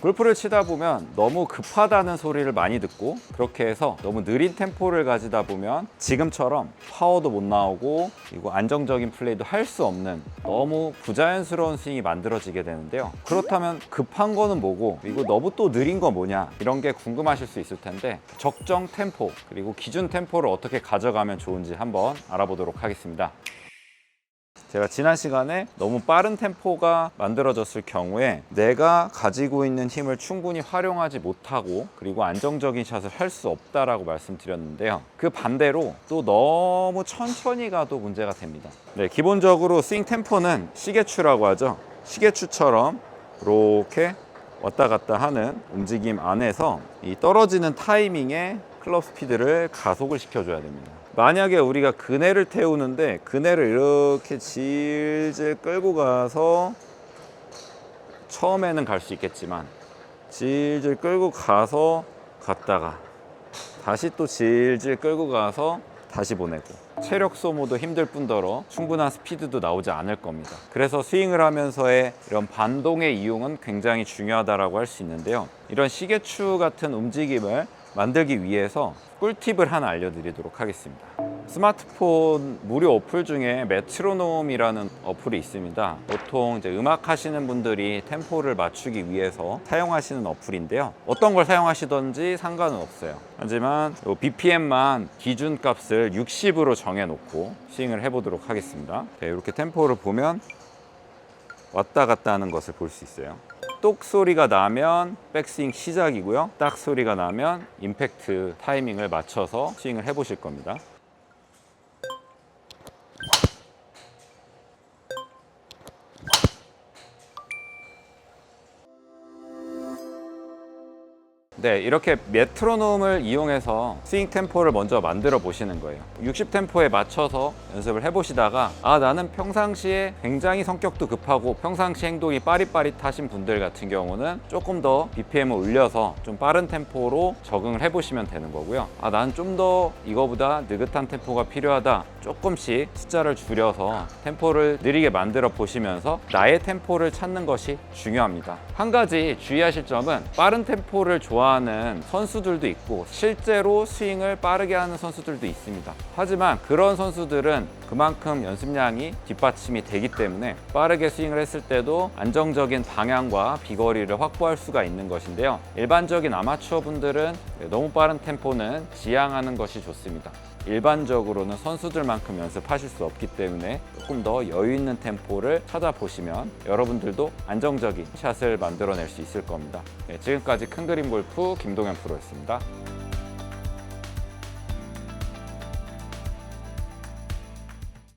골프를 치다 보면 너무 급하다는 소리를 많이 듣고 그렇게 해서 너무 느린 템포를 가지다 보면 지금처럼 파워도 못 나오고 그리고 안정적인 플레이도 할 수 없는 너무 부자연스러운 스윙이 만들어지게 되는데요. 그렇다면 급한 거는 뭐고 그리고 너무 또 느린 거 뭐냐 이런 게 궁금하실 수 있을 텐데 적정 템포 그리고 기준 템포를 어떻게 가져가면 좋은지 한번 알아보도록 하겠습니다. 제가 지난 시간에 너무 빠른 템포가 만들어졌을 경우에 내가 가지고 있는 힘을 충분히 활용하지 못하고 그리고 안정적인 샷을 할 수 없다라고 말씀드렸는데요. 그 반대로 또 너무 천천히 가도 문제가 됩니다. 네, 기본적으로 스윙 템포는 시계추라고 하죠. 시계추처럼 이렇게 왔다 갔다 하는 움직임 안에서 이 떨어지는 타이밍에 클럽 스피드를 가속을 시켜줘야 됩니다. 만약에 우리가 그네를 태우는데 그네를 이렇게 질질 끌고 가서 처음에는 갈 수 있겠지만 질질 끌고 가서 갔다가 다시 또 질질 끌고 가서 다시 보내고 체력 소모도 힘들 뿐더러 충분한 스피드도 나오지 않을 겁니다. 그래서 스윙을 하면서의 이런 반동의 이용은 굉장히 중요하다고 할수 있는데요. 이런 시계추 같은 움직임을 만들기 위해서 꿀팁을 하나 알려드리도록 하겠습니다. 스마트폰 무료 어플 중에 메트로놈이라는 어플이 있습니다. 보통 이제 음악 하시는 분들이 템포를 맞추기 위해서 사용하시는 어플인데요. 어떤 걸 사용하시던지 상관은 없어요. 하지만 요 BPM만 기준 값을 60으로 정해놓고 스윙을 해보도록 하겠습니다. 네, 이렇게 템포를 보면 왔다 갔다 하는 것을 볼 수 있어요. 똑 소리가 나면 백스윙 시작이고요. 딱 소리가 나면 임팩트 타이밍을 맞춰서 스윙을 해 보실 겁니다. 네, 이렇게 메트로놈을 이용해서 스윙 템포를 먼저 만들어 보시는 거예요. 60 템포에 맞춰서 연습을 해보시다가 아 나는 평상시에 굉장히 성격도 급하고 평상시 행동이 빠릿빠릿하신 분들 같은 경우는 조금 더 BPM을 올려서 좀 빠른 템포로 적응을 해보시면 되는 거고요. 아 나는 좀더 이거보다 느긋한 템포가 필요하다. 조금씩 숫자를 줄여서 템포를 느리게 만들어 보시면서 나의 템포를 찾는 것이 중요합니다. 한 가지 주의하실 점은 빠른 템포를 좋아하는 선수들도 있고 실제로 스윙을 빠르게 하는 선수들도 있습니다. 하지만 그런 선수들은 그만큼 연습량이 뒷받침이 되기 때문에 빠르게 스윙을 했을 때도 안정적인 방향과 비거리를 확보할 수가 있는 것인데요. 일반적인 아마추어 분들은 너무 빠른 템포는 지양하는 것이 좋습니다. 일반적으로는 선수들만큼 연습하실 수 없기 때문에 조금 더 여유 있는 템포를 찾아보시면 여러분들도 안정적인 샷을 만들어낼 수 있을 겁니다. 네, 지금까지 큰 그림 골프 김동현 프로였습니다.